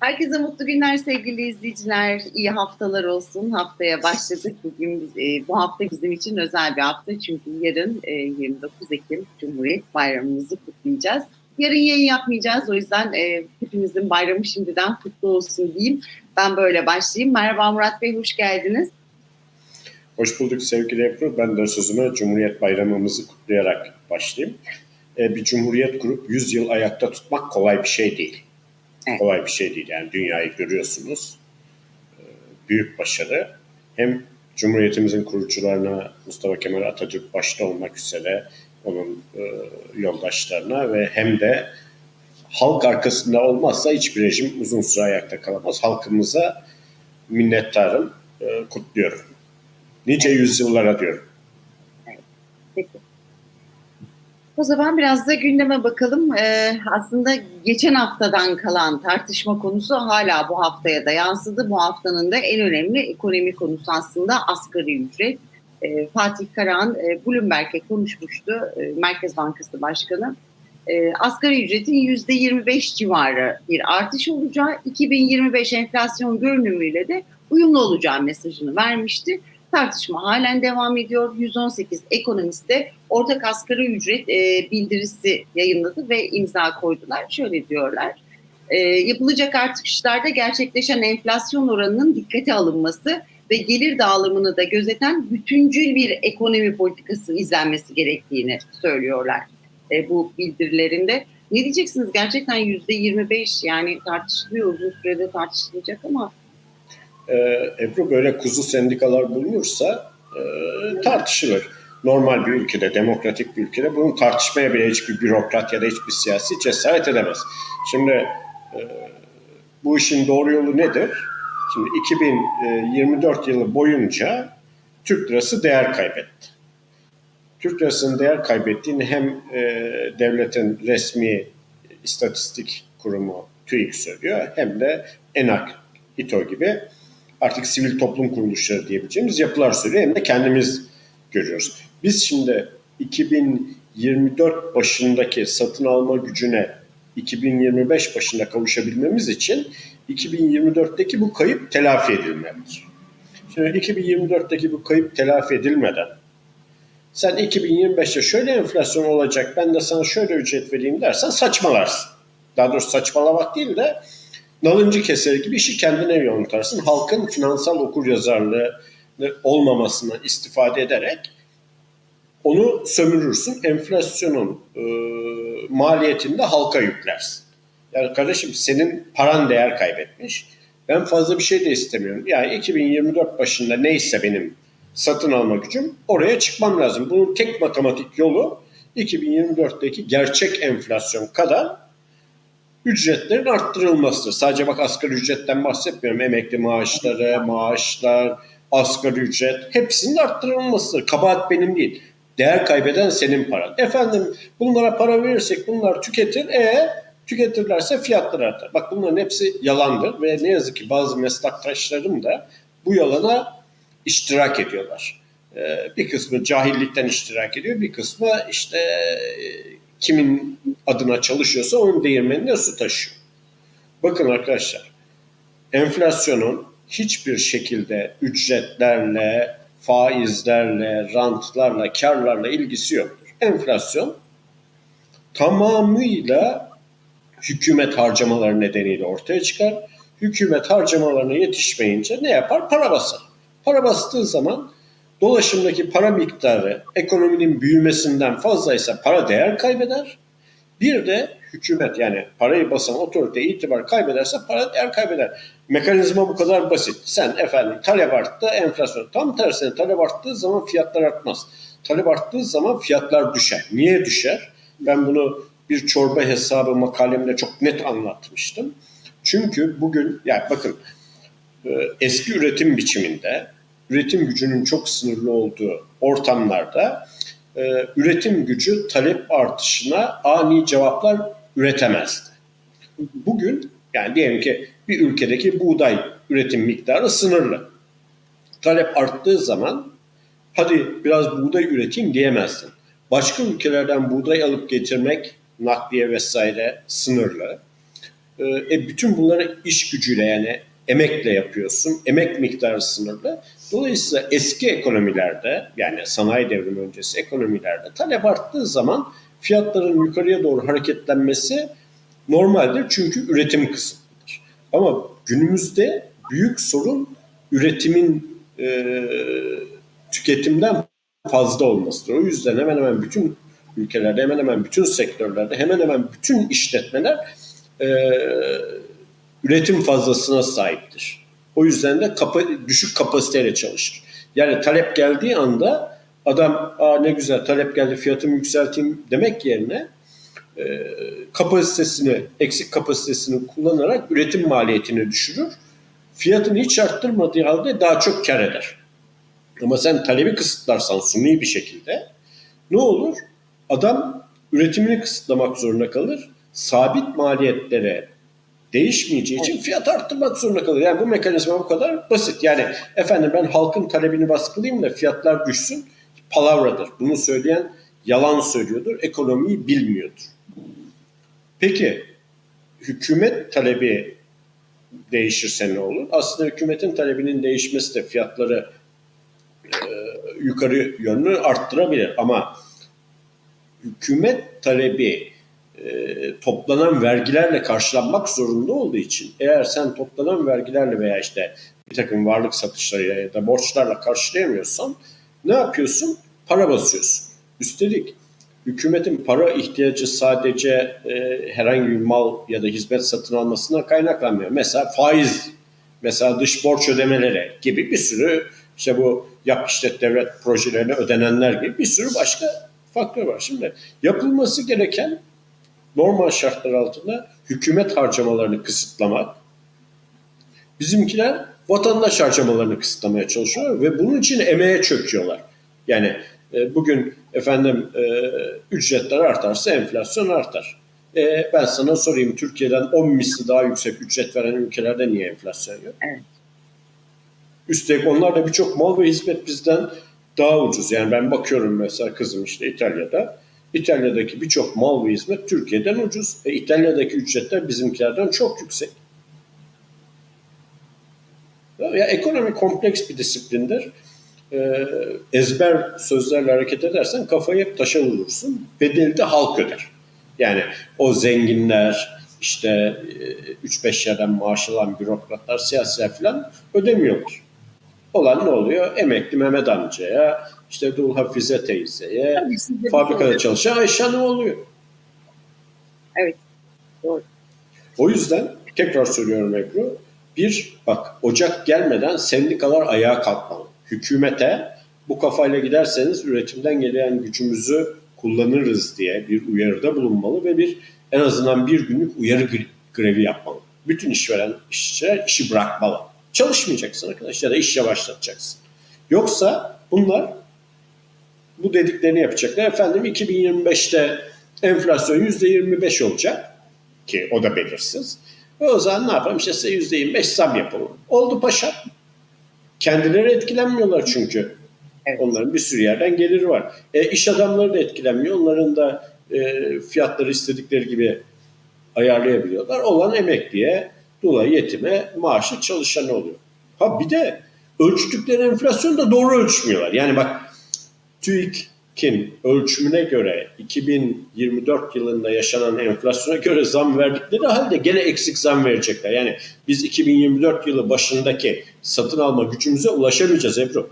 Herkese mutlu günler sevgili izleyiciler. İyi haftalar olsun. Haftaya başladık. Bugün e, bu hafta bizim için özel bir hafta. Çünkü yarın e, 29 Ekim Cumhuriyet Bayramımızı kutlayacağız. Yarın yayın yapmayacağız. O yüzden e, hepimizin bayramı şimdiden kutlu olsun diyeyim. Ben böyle başlayayım. Merhaba Murat Bey, hoş geldiniz. Hoş bulduk sevgili Ebru. Ben de sözüme Cumhuriyet Bayramımızı kutlayarak başlayayım. Bir Cumhuriyet kurup 100 yıl ayakta tutmak kolay bir şey değil. Evet. Kolay bir şey değil. Yani dünyayı görüyorsunuz. Ee, büyük başarı. Hem Cumhuriyetimizin kurucularına Mustafa Kemal Atatürk başta olmak üzere onun e, yoldaşlarına ve hem de halk arkasında olmazsa hiçbir rejim uzun süre ayakta kalamaz. Halkımıza minnettarım, e, kutluyorum. Nice yüzyıllara diyorum. Peki. O zaman biraz da gündeme bakalım. Ee, aslında geçen haftadan kalan tartışma konusu hala bu haftaya da yansıdı. Bu haftanın da en önemli ekonomi konusu aslında asgari ücret. Ee, Fatih Karahan e, Bloomberg'e konuşmuştu, e, Merkez Bankası Başkanı. E, asgari ücretin %25 civarı bir artış olacağı, 2025 enflasyon görünümüyle de uyumlu olacağı mesajını vermişti. Tartışma halen devam ediyor. 118 ekonomist de ortak asgari ücret e, bildirisi yayınladı ve imza koydular. Şöyle diyorlar. E, yapılacak artışlarda gerçekleşen enflasyon oranının dikkate alınması ve gelir dağılımını da gözeten bütüncül bir ekonomi politikası izlenmesi gerektiğini söylüyorlar e, bu bildirilerinde. Ne diyeceksiniz? Gerçekten yüzde 25 yani tartışılıyor uzun sürede tartışılacak ama Ee, Ebru böyle kuzu sendikalar bulunursa e, tartışılır. Normal bir ülkede, demokratik bir ülkede bunu tartışmaya bile hiçbir bürokrat ya da hiçbir siyasi cesaret edemez. Şimdi e, bu işin doğru yolu nedir? Şimdi 2024 yılı boyunca Türk lirası değer kaybetti. Türk lirasının değer kaybettiğini hem e, devletin resmi istatistik kurumu TÜİK söylüyor hem de ENAK, İTO gibi artık sivil toplum kuruluşları diyebileceğimiz yapılar söylüyor hem de kendimiz görüyoruz. Biz şimdi 2024 başındaki satın alma gücüne 2025 başında kavuşabilmemiz için 2024'teki bu kayıp telafi edilmelidir. Şimdi 2024'teki bu kayıp telafi edilmeden sen 2025'te şöyle enflasyon olacak ben de sana şöyle ücret vereyim dersen saçmalarsın. Daha doğrusu saçmalamak değil de nalıncı keser gibi işi kendine yontarsın. Halkın finansal okuryazarlığı olmamasına istifade ederek onu sömürürsün. Enflasyonun e, maliyetini de halka yüklersin. Yani kardeşim senin paran değer kaybetmiş. Ben fazla bir şey de istemiyorum. Yani 2024 başında neyse benim satın alma gücüm oraya çıkmam lazım. Bunun tek matematik yolu 2024'teki gerçek enflasyon kadar ücretlerin arttırılmasıdır. Sadece bak asgari ücretten bahsetmiyorum. Emekli maaşları, maaşlar, asgari ücret hepsinin arttırılmasıdır. Kabahat benim değil. Değer kaybeden senin paran. Efendim bunlara para verirsek bunlar tüketir. E tüketirlerse fiyatlar artar. Bak bunların hepsi yalandır ve ne yazık ki bazı meslektaşlarım da bu yalana iştirak ediyorlar. Ee, bir kısmı cahillikten iştirak ediyor, bir kısmı işte kimin adına çalışıyorsa onun değirmenine su taşıyor. Bakın arkadaşlar, enflasyonun hiçbir şekilde ücretlerle, faizlerle, rantlarla, karlarla ilgisi yoktur. Enflasyon tamamıyla hükümet harcamaları nedeniyle ortaya çıkar. Hükümet harcamalarına yetişmeyince ne yapar? Para basar. Para bastığı zaman dolaşımdaki para miktarı ekonominin büyümesinden fazlaysa para değer kaybeder. Bir de hükümet yani parayı basan otorite itibar kaybederse para değer kaybeder. Mekanizma bu kadar basit. Sen efendim talep arttı enflasyon. Tam tersine talep arttığı zaman fiyatlar artmaz. Talep arttığı zaman fiyatlar düşer. Niye düşer? Ben bunu bir çorba hesabı makalemde çok net anlatmıştım. Çünkü bugün yani bakın eski üretim biçiminde üretim gücünün çok sınırlı olduğu ortamlarda e, üretim gücü talep artışına ani cevaplar üretemezdi. Bugün yani diyelim ki bir ülkedeki buğday üretim miktarı sınırlı. Talep arttığı zaman hadi biraz buğday üreteyim diyemezdin. Başka ülkelerden buğday alıp getirmek nakliye vesaire sınırlı. E, e, bütün bunları iş gücüyle yani emekle yapıyorsun. Emek miktarı sınırlı. Dolayısıyla eski ekonomilerde yani sanayi devrimi öncesi ekonomilerde talep arttığı zaman fiyatların yukarıya doğru hareketlenmesi normaldir çünkü üretim kısıtlıdır. Ama günümüzde büyük sorun üretimin e, tüketimden fazla olmasıdır. O yüzden hemen hemen bütün ülkelerde, hemen hemen bütün sektörlerde, hemen hemen bütün işletmeler e, üretim fazlasına sahiptir. O yüzden de kapa, düşük kapasiteyle çalışır. Yani talep geldiği anda adam Aa, ne güzel talep geldi fiyatımı yükselteyim demek yerine e, kapasitesini, eksik kapasitesini kullanarak üretim maliyetini düşürür. Fiyatını hiç arttırmadığı halde daha çok kar eder. Ama sen talebi kısıtlarsan suni bir şekilde ne olur? Adam üretimini kısıtlamak zorunda kalır. Sabit maliyetlere değişmeyeceği için fiyat arttırmak zorunda kalır. Yani bu mekanizma bu kadar basit. Yani efendim ben halkın talebini baskılayayım da fiyatlar düşsün palavradır. Bunu söyleyen yalan söylüyordur. Ekonomiyi bilmiyordur. Peki hükümet talebi değişirse ne olur? Aslında hükümetin talebinin değişmesi de fiyatları e, yukarı yönlü arttırabilir ama hükümet talebi e, toplanan vergilerle karşılanmak zorunda olduğu için eğer sen toplanan vergilerle veya işte bir takım varlık satışlarıyla ya da borçlarla karşılayamıyorsan ne yapıyorsun? Para basıyorsun. Üstelik hükümetin para ihtiyacı sadece e, herhangi bir mal ya da hizmet satın almasına kaynaklanmıyor. Mesela faiz, mesela dış borç ödemeleri gibi bir sürü işte bu yap işlet devlet projelerine ödenenler gibi bir sürü başka faktör var. Şimdi yapılması gereken normal şartlar altında hükümet harcamalarını kısıtlamak. Bizimkiler vatandaş harcamalarını kısıtlamaya çalışıyorlar ve bunun için emeğe çöküyorlar. Yani e, bugün efendim e, ücretler artarsa enflasyon artar. E, ben sana sorayım Türkiye'den 10 misli daha yüksek ücret veren ülkelerde niye enflasyon yok? Evet. Üstelik onlar da birçok mal ve hizmet bizden daha ucuz. Yani ben bakıyorum mesela kızım işte İtalya'da. İtalya'daki birçok mal ve hizmet Türkiye'den ucuz. E, İtalya'daki ücretler bizimkilerden çok yüksek. Ya ekonomi kompleks bir disiplindir. Ee, ezber sözlerle hareket edersen kafayı hep taşa vurursun. Bedeli de halk öder. Yani o zenginler, işte 3-5 yerden maaş alan bürokratlar, siyasiler falan ödemiyorlar. Olan ne oluyor? Emekli Mehmet amcaya, işte Dul Hafize teyzeye, Tabii fabrikada çalışan Ayşe ne oluyor? Evet. Doğru. O yüzden tekrar söylüyorum Ebru. Bir, bak Ocak gelmeden sendikalar ayağa kalkmalı. Hükümete bu kafayla giderseniz üretimden gelen gücümüzü kullanırız diye bir uyarıda bulunmalı ve bir en azından bir günlük uyarı gre- grevi yapmalı. Bütün işveren işçiler işi bırakmalı. Çalışmayacaksın arkadaşlar ya da iş yavaşlatacaksın. Yoksa bunlar bu dediklerini yapacaklar. Efendim 2025'te enflasyon %25 olacak ki o da belirsiz. Ve o zaman ne yapalım? İşte size %25 zam yapalım. Oldu paşa. Kendileri etkilenmiyorlar çünkü. Evet. Onların bir sürü yerden geliri var. E, iş adamları da etkilenmiyor. Onların da e, fiyatları istedikleri gibi ayarlayabiliyorlar. Olan emekliye, dolayı yetime, maaşı çalışan oluyor. Ha bir de ölçtükleri enflasyonu da doğru ölçmüyorlar. Yani bak TÜİK'in ölçümüne göre 2024 yılında yaşanan enflasyona göre zam verdikleri halde gene eksik zam verecekler. Yani biz 2024 yılı başındaki satın alma gücümüze ulaşamayacağız Ebru.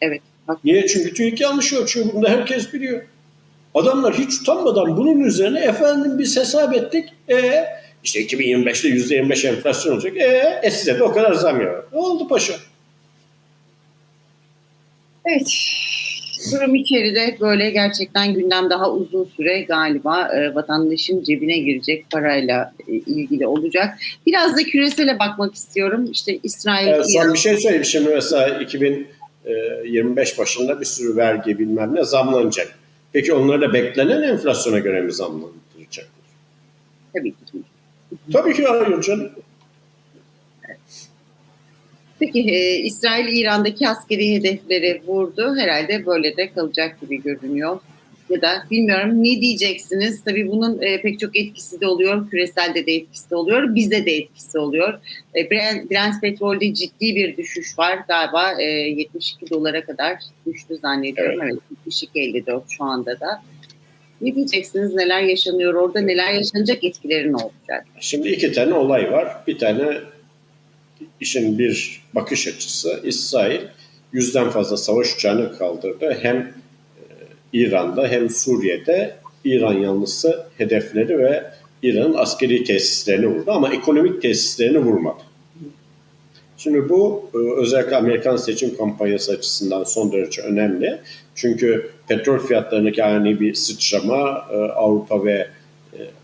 Evet. Bak, Niye? Çünkü TÜİK yanlış ölçüyor. Bunu herkes biliyor. Adamlar hiç utanmadan bunun üzerine efendim biz hesap ettik. E işte 2025'te %25 enflasyon olacak. E, e size de o kadar zam yapar. Ne oldu paşa? evet. Durum içeride böyle gerçekten gündem daha uzun süre galiba e, vatandaşın cebine girecek parayla e, ilgili olacak. Biraz da küresele bakmak istiyorum. İşte İsrail, Evet, son bir şey söyleyeyim. Şimdi mesela 2025 başında bir sürü vergi bilmem ne zamlanacak. Peki onları da beklenen enflasyona göre mi zamlandıracaklar? tabii ki. Tabii ki hayır canım. Peki e, İsrail İran'daki askeri hedefleri vurdu. Herhalde böyle de kalacak gibi görünüyor. ya da bilmiyorum ne diyeceksiniz? Tabii bunun e, pek çok etkisi de oluyor. Küreselde de etkisi oluyor. Bizde de etkisi oluyor. E, Brent, Brent petrolde ciddi bir düşüş var. Galiba e, 72 dolara kadar düştü zannediyorum. Evet, evet 72.54 şu anda da. Ne diyeceksiniz? Neler yaşanıyor orada? Neler yaşanacak? Etkileri ne olacak? Şimdi iki tane olay var. Bir tane işin bir bakış açısı. İsrail yüzden fazla savaş uçağını kaldırdı. Hem e, İran'da hem Suriye'de İran yanlısı hedefleri ve İran'ın askeri tesislerini vurdu ama ekonomik tesislerini vurmadı. Şimdi bu e, özellikle Amerikan seçim kampanyası açısından son derece önemli. Çünkü petrol fiyatlarındaki ani bir sıçrama e, Avrupa ve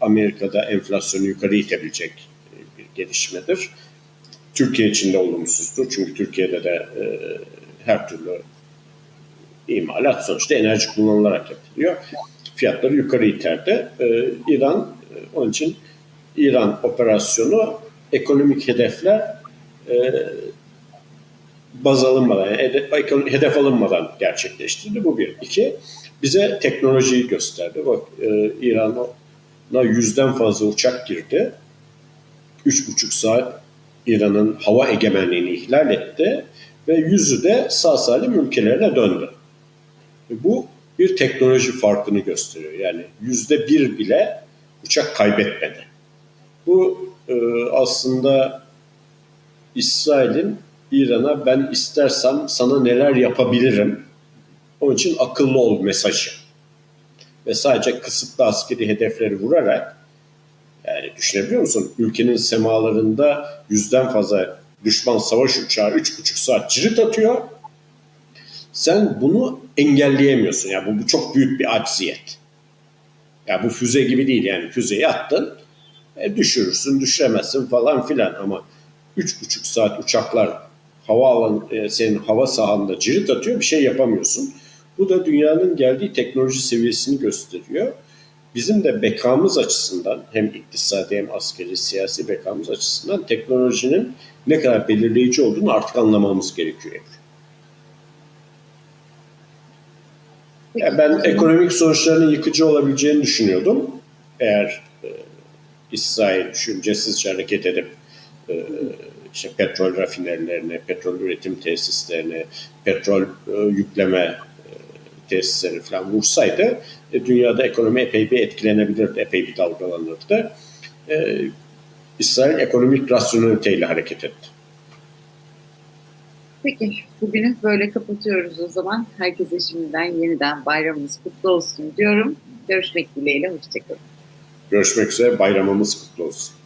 Amerika'da enflasyonu yukarı itebilecek bir gelişmedir. Türkiye için de olumsuzdur. Çünkü Türkiye'de de her türlü imalat sonuçta enerji kullanılarak yapılıyor. Fiyatları yukarı iterdi. İran onun için İran operasyonu ekonomik hedefler baz alınmadan, hedef alınmadan gerçekleştirdi. Bu bir. İki, bize teknolojiyi gösterdi. Bak İran'a yüzden fazla uçak girdi. Üç buçuk saat İran'ın hava egemenliğini ihlal etti ve yüzü de sağ salim ülkelerine döndü. Bu bir teknoloji farkını gösteriyor. Yani yüzde bir bile uçak kaybetmedi. Bu e, aslında İsrail'in İran'a ben istersem sana neler yapabilirim. Onun için akıllı ol mesajı. Ve sadece kısıtlı askeri hedefleri vurarak yani düşünebiliyor musun? Ülkenin semalarında yüzden fazla düşman savaş uçağı üç buçuk saat cirit atıyor. Sen bunu engelleyemiyorsun. Yani bu, bu çok büyük bir acziyet. Ya yani bu füze gibi değil yani füzeyi attın e, düşürürsün düşüremezsin falan filan ama üç buçuk saat uçaklar hava alan e, senin hava sahanda cirit atıyor bir şey yapamıyorsun. Bu da dünyanın geldiği teknoloji seviyesini gösteriyor. Bizim de bekamız açısından hem iktisadi hem askeri siyasi bekamız açısından teknolojinin ne kadar belirleyici olduğunu artık anlamamız gerekiyor. Yani ben ekonomik sonuçlarının yıkıcı olabileceğini düşünüyordum. Eğer e, İsrail düşüncesizce hareket edip e, işte petrol rafinerilerine, petrol üretim tesislerine, petrol e, yükleme e, tesisleri falan vursaydı e, dünyada ekonomi epey bir etkilenebilirdi, epey bir dalgalanırdı. E, İsrail ekonomik rasyoneliteyle hareket etti. Peki, bugünü böyle kapatıyoruz o zaman. Herkese şimdiden yeniden bayramımız kutlu olsun diyorum. Görüşmek dileğiyle, hoşçakalın. Görüşmek üzere, bayramımız kutlu olsun.